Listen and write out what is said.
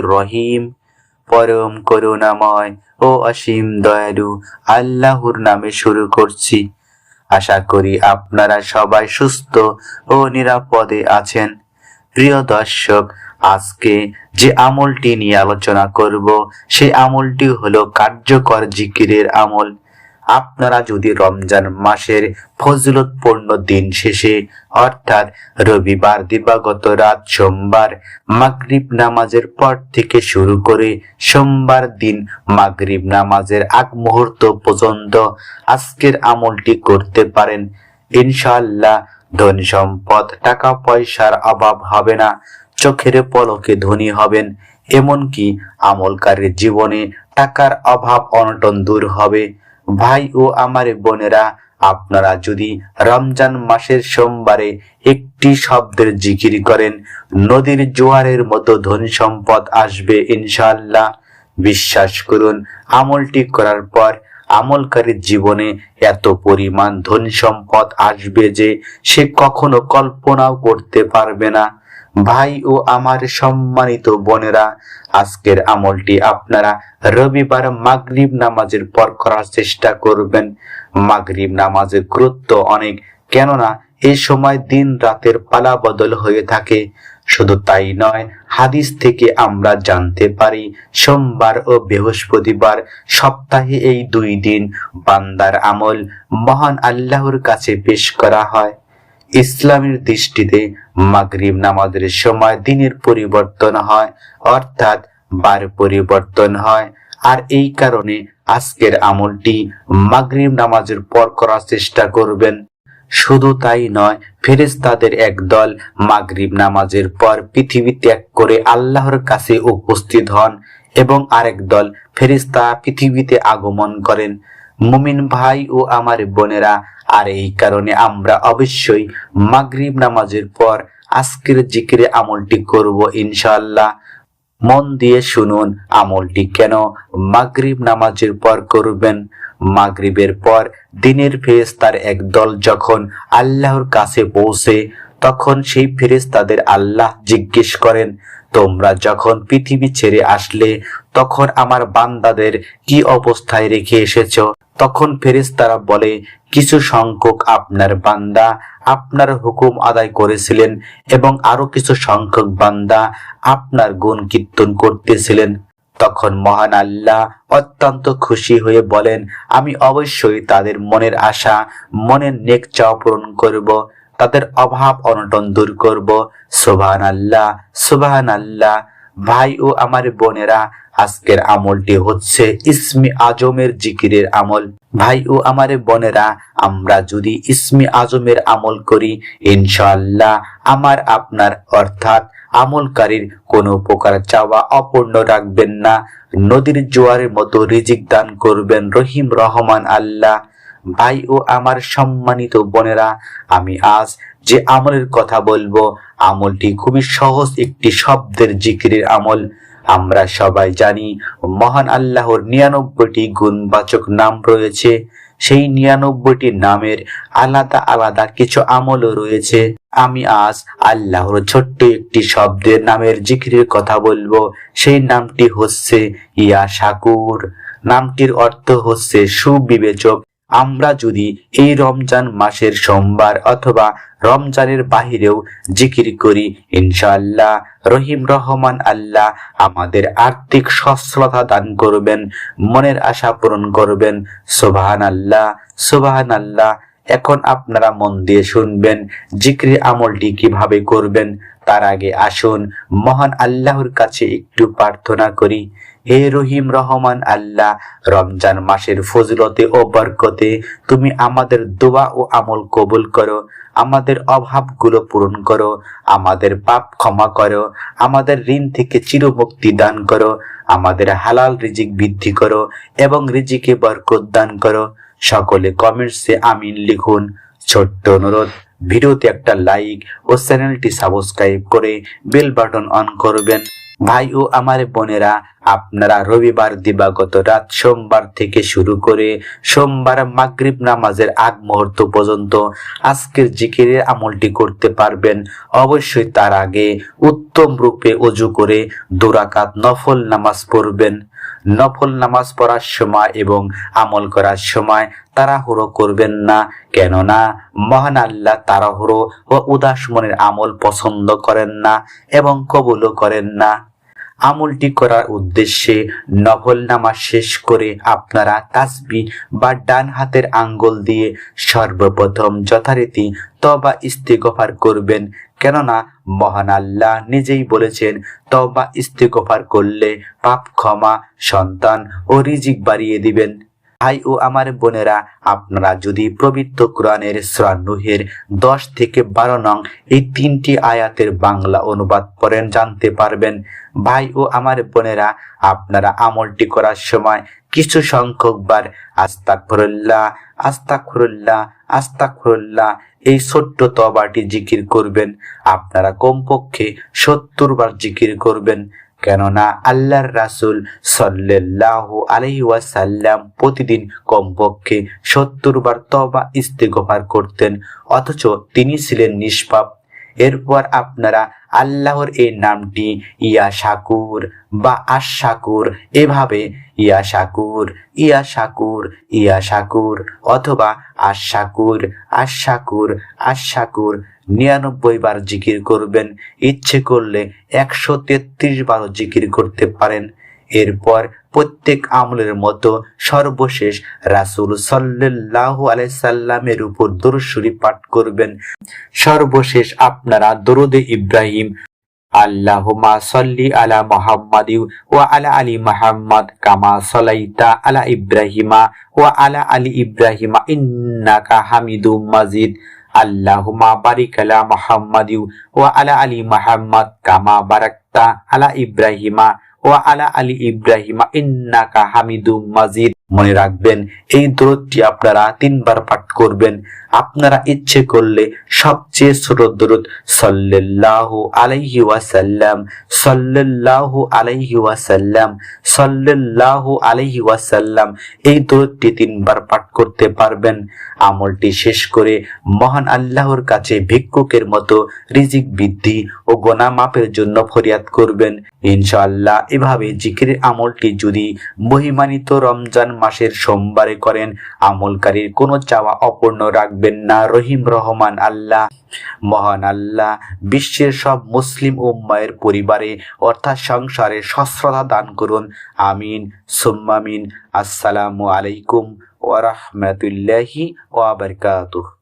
রহিম পরম করুণাময় ও অসীম দয়ালু আল্লাহর নামে শুরু করছি। আশা করি আপনারা সবাই সুস্থ ও নিরাপদে আছেন। প্রিয় দর্শক, আজকে যে আমলটি নিয়ে আলোচনা করব সেই আমলটি হলো কার্যকর জিকিরের আমল। আপনারা যদি রমজান মাসের ফজলতপূর্ণ দিন শেষে, অর্থাৎ রবিবার দিবাগত রাত সোমবার মাগরিব নামাজের পর থেকে শুরু করে সোমবার দিন মাগরিব নামাজের আগ মুহূর্ত পর্যন্ত আজকের আমলটি করতে পারেন। ইনশাআল্লাহ ধন সম্পদ, টাকা পয়সার অভাব হবে না, চোখের পলকে ধনী হবেন, এমনকি আমলকারীর জীবনে টাকার অভাব অনটন দূর হবে। ভাই ও আমার বোনেরা, আপনারা যদি রমজান মাসের সোমবারে একটি শব্দের জিকির করেন, নদীর জোয়ারের মতো ধন সম্পদ আসবে ইনশাল্লাহ বিশ্বাস করুন, আমলটি করার পর আমলকারীর জীবনে এত পরিমাণ ধন সম্পদ আসবে যে সে কখনো কল্পনাও করতে পারবে না। ভাই ও আমার সম্মানিত বোনেরা, আজকের আমলটি আপনারা রবিবার মাগরিব নামাজের পর করার চেষ্টা করবেন। মাগরিব নামাজের গুরুত্ব অনেক, কেননা এই সময় দিন রাতের পালা বদল হয়ে থাকে। শুধু তাই নয়, হাদিস থেকে আমরা জানতে পারি, সোমবার ও বৃহস্পতিবার সপ্তাহে এই দুই দিন বান্দার আমল মহান আল্লাহর কাছে পেশ করা হয়। ইসলামের দৃষ্টিতে মাগরিব নামাজের সময় দিনের পরিবর্তন হয়, অর্থাৎ বার পরিবর্তন হয়। আর এই কারণে আজকের আমলটি মাগরিব নামাজের পর করার চেষ্টা করবেন। শুধু তাই নয়, ফেরেশতাদের একদল মাগরিব নামাজের পর পৃথিবী ত্যাগ করে আল্লাহর কাছে উপস্থিত হন এবং আরেক দল ফেরেশতা পৃথিবীতে আগমন করেন। মুমিন ভাই ও আমার বোনেরা, আর এই কারণে আমরা অবশ্যই মাগরিব নামাজের পর আজকের জিকিরে আমলটি করব ইনশাআল্লাহ। মন দিয়ে শুনুন আমলটি কেন মাগরিব নামাজের পর করবেন। মাগরিবের পর দিনের ফেরেশতার একদল যখন আল্লাহর কাছে পৌঁছে, তখন সেই ফেরেশতাদের আল্লাহ জিজ্ঞেস করেন, তোমরা যখন পৃথিবী ছেড়ে আসলে তখন আমার বান্দাদের কি অবস্থায় রেখে এসেছ? তখন ফেরেশতারা বলে, কিছু সংখ্যক আপনার বান্দা আপনার হুকুম আদায় করেছিলেন এবং আরও কিছু সংখ্যক বান্দা আপনার গুণ কীর্তন করতেছিলেন। তখন মহান আল্লাহ অত্যন্ত খুশি হয়ে বলেন, আমি অবশ্যই তাদের মনের আশা, মনের নেক চাওয়া পূরণ করব, তাদের অভাব অনটন দূর করব। সোভান আল্লাহ সোভান আল্লাহ ভাই ও আমার বোনেরা, আজকের আমলটি হচ্ছে ইসমি আজমের জিকিরের আমল। ভাই ও আমার বোনেরা, আমরা যদি ইসমি আজমের আমল করি, ইনশাআল্লাহ আমার, আপনার অর্থাৎ আমলকারীর কোনো প্রকার চাওয়া অপূর্ণ রাখবেন না। নদীর জোয়ারের মতো রিজিক দান করবেন রহিম রহমান আল্লাহ। ভাই ও আমার সম্মানিত বোনেরা, আমি আজ যে আমলের কথা বলব, আমলটি খুবই সহজ একটি শব্দের জিকিরের আমল। আমরা সবাই জানি মহান আল্লাহর নিরানব্বইটি গুণবাচক নাম রয়েছে। সেই নিরানব্বইটি নামের আলাদা আলাদা কিছু আমলও রয়েছে। আমি আজ আল্লাহর ছোট্ট একটি শব্দের নামের জিকিরের কথা বলব। সেই নামটি হচ্ছে ইয়া শাকুর নামটির অর্থ হচ্ছে সুবিবেচক। আমরা যদি এই রমজান মাসের সোমবার অথবা রমজানের বাহিরেও জিকির করি, ইনশাআল্লাহ রহিম রহমান আল্লাহ আমাদের আর্থিক সচ্ছলতা দান করবেন, মনের আশা পূরণ করবেন। সোবাহান আল্লাহ সোবাহান আল্লাহ এখন আপনারা মন দিয়ে শুনবেন, জিক্রি আমলটি কীভাবে করবেন। তার আগে আসুন, মহান আল্লাহর কাছে একটু প্রার্থনা করি। হে রহিম রহমান আল্লাহ, রমজান মাসের ফজলতে ও বরকতে তুমি আমাদের দোয়া ও আমল কবুল করো, আমাদের অভাবগুলো পূরণ করো, আমাদের পাপ ক্ষমা করো, আমাদের ঋণ থেকে চিরমুক্তি দান করো, আমাদের হালাল রিজিক বৃদ্ধি করো এবং রিজিকে বরকত দান করো। সকলে কমেন্টসে আমিন লিখুন। ছোট্ট অনুরোধ ভিডিওতে একটা লাইক ও চ্যানেলটি সাবস্ক্রাইব করে বেল বাটন অন করবেন। ভাই ও আমার বোনেরা আপনারা রবিবার দিবাগত রাত সোমবার থেকে শুরু করে সোমবার মাগরিব নামাজের আগ মুহূর্ত পর্যন্ত আজকের জিকিরের আমলটি করতে পারবেন। অবশ্যই তার আগে উত্তম রূপে অজু করে দুরাকাত নফল নামাজ পড়বেন। নফল নামাজ পড়ার সময় এবং আমল করার সময় তাড়াহুড়ো করবেন না, কেননা মহান আল্লাহ তাড়াহুড়ো ও উদাস মনের আমল পছন্দ করেন না এবং কবুলও করেন না। আমলটি করার উদ্দেশ্যে নফল নামা শেষ করে আপনারা তাসবি বা ডান হাতের আঙ্গুল দিয়ে সর্বপ্রথম যথারীতি তবা ইস্তিগফার করবেন। কেননা মহান আল্লাহ নিজেই বলেছেন তবা ইস্তিগফার করলে পাপ ক্ষমা, সন্তান ও রিজিক বাড়িয়ে দিবেন। ভাই ও আমার বোনেরা, আপনারা যদি পবিত্র কোরআনের শ্রানুহের দশ থেকে বারো নং এই তিনটি আয়াতের বাংলা অনুবাদ পড়েন, জানতে পারবেন। ভাই ও আমার বোনেরা, আপনারা আমলটি করার সময় কিছু সংখ্যক বার আস্তাকফরুল্লাহ আস্তাকফরুল্লাহ আস্তাকফরুল্লাহ এই ছোট্ট তবাটি জিকির করবেন। আপনারা কমপক্ষে সত্তর বার জিকির করবেন। কেননা আল্লাহর রাসুল সাল্লাহ ওয়াসাল্লাম প্রতিদিন কমপক্ষে সত্তর বার তবা ইস্তেগফার করতেন, অথচ তিনি ছিলেন নিষ্পাপ। এরপর আপনারা আল্লাহর এই নামটি ইয়া শাকুর বা আশাকুর এভাবে ইয়া শাকুর ইয়া শাকুর ইয়া শাকুর অথবা আশাকুর আশাকুর আশাকুর নিরানব্বই বার জিকির করবেন। ইচ্ছে করলে একশো তেত্রিশ বারও জিকির করতে পারেন। এরপর প্রত্যেক আমলের মতো সর্বশেষ রাসুল সাল্লাহ আলাইসাল্লামের উপর দরুশরী পাঠ করবেন। সর্বশেষ আপনারা দরুদে ইব্রাহিম আল্লাহুমা সল্লি আলা মুহাম্মাদ ওয়া আলা আলি মুহাম্মাদ কামা সালাইতা আলা ইব্রাহিমা ওয়া আলা আলি ইব্রাহিমা ইন্নাকা হামিদুম মাজিদ। আল্লাহুমা বারিক আলা মুহাম্মাদ ওয়া আলা আলি মুহাম্মাদ কামা বারাকতা আলা ইব্রাহিমা। ওয়া আলা আলি ইব্রাহিমা ইন্নাকা হামিদুম মাজিদ মনে রাখবেন, এই দূরতটি আপনারা তিনবার পাঠ করবেন। আপনারা ইচ্ছে করলে সবচেয়ে ছোট দূরত সাল্লাল্লাহু আলাইহি ওয়াসাল্লাম, সাল্লাল্লাহু আলাইহি ওয়াসাল্লাম, সাল্লাল্লাহু আলাইহি ওয়াসাল্লাম, এই দূরতটি তিনবার পাঠ করতে পারবেন। আমলটি শেষ করে মহান আল্লাহর কাছে ভিক্ষুকের মতো রিজিক, বৃদ্ধি ও গোনা মাপের জন্য ফরিয়াদ করবেন। ইনশাআল্লাহ, এভাবে জিকিরের আমলটি যদি মহিমানিত রমজান মাসের সোমবারে করেন। আমলকারীর কোনো চাওয়া অপূর্ণ রাখবেন না। রহিম রহমান আল্লাহ, মহান আল্লাহ, বিশ্বের সব মুসলিম উম্মায়ের পরিবারে, অর্থাৎ সংসারে সশ্রদ্ধা দান করুন। আমিন, সুম্মামিন। আসসালামু আলাইকুম ওয়া রাহমাতুল্লাহি ওয়া বারাকাতুহু।